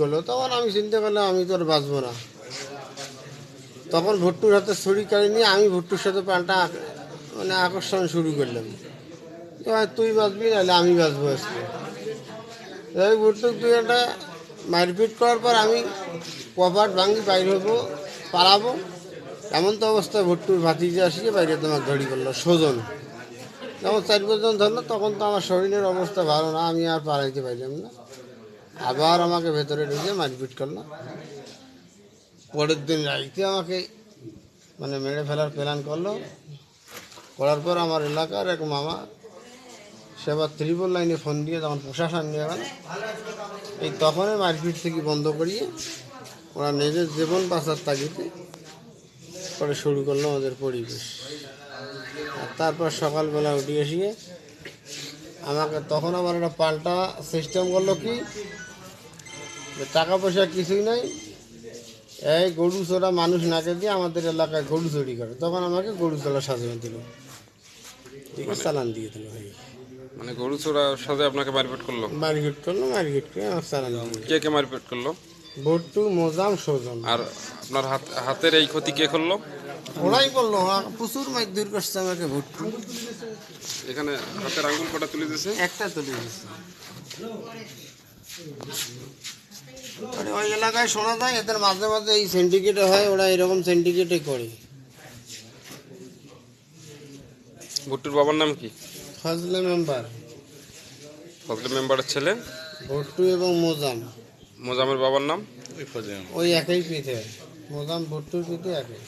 গেলো, তখন আমি চিন্তা করলাম আমি তো আর বাঁচবো না। তখন ভুট্টুর হাতে ছড়ি কাড়ি নিয়ে আমি ভুট্টুর সাথে পাল্টা মানে আকর্ষণ শুরু করলাম। তো তুই বাঁচবি, নাহলে আমি বাঁচবো আজকে। এই ভুট্টুক তুই একটা মারপিট করার পর আমি কপাট ভাঙি, বাইর হব, পালাবো। এমন তো অবস্থায় ভুট্টুর ভাতিজে আসিয়ে বাইরে তোমার ধরি করল সোজন যখন চার পাঁচজন ধরলো, তখন তো আমার শরীরের অবস্থা ভালো না, আমি আর পালাইতে পারলাম না। আবার আমাকে ভেতরে ঢুকে মারপিট করল। পরের দিন রাইতে আমাকে মানে মেরে ফেলার প্ল্যান করল। করার পর আমার এলাকার এক মামা, সে আবার ত্রিপল লাইনে ফোন দিয়ে তখন প্রশাসন নিয়ে গেল। এই তখনই মারপিট থেকে বন্ধ করিয়ে ওরা নিজের জীবন বাঁচার তাগিদে পরে শুরু করল আমাদের পরিবেশ। আর তারপর সকালবেলা উঠে এসিয়ে আমাকে তখন আমার একটা পাল্টা সিস্টেম করল কি? টাকা পয়সা কিছুই নাই। এই গরু চোরা মানুষ নাকে দিয়ে আমাদের এলাকায় গরু চুরি করে। তখন আমাকে গরু চোরা সাজিয়ে দিল। ঠিক আছে চালান দিয়ে দিল ভাই। মানে গরু চোরার সাথে আপনাকে মারপিট করল? মার্কেট করল মার্কেট করে আমার চালান কে কে মারপিট করল? ভোট্টু মোজাম সোজন আর আপনার হাত হাতের এই ক্ষতি কে করল? ওরাই বলল প্রচুর মাইর দূর করছে আমাকে ভোট্টু এখানে হাতের আঙ্গুল কটা তুলে দিয়েছে? একটা তুলে মানে ওই এলাকায় শোনা যায় এদের মাঝে মাঝে এই সিন্ডিকেটে হয় ওরা এরকম সিন্ডিকেটে করে। ভুট্টুর বাবার নাম কি? ফজলে মেম্বার। ফজলে মেম্বারের ছেলে? ভোট্টু এবং মোজাম। মোজামের বাবার নাম? ওই একই পিঠে। মোজাম ভোট্টুর পিঠে একই।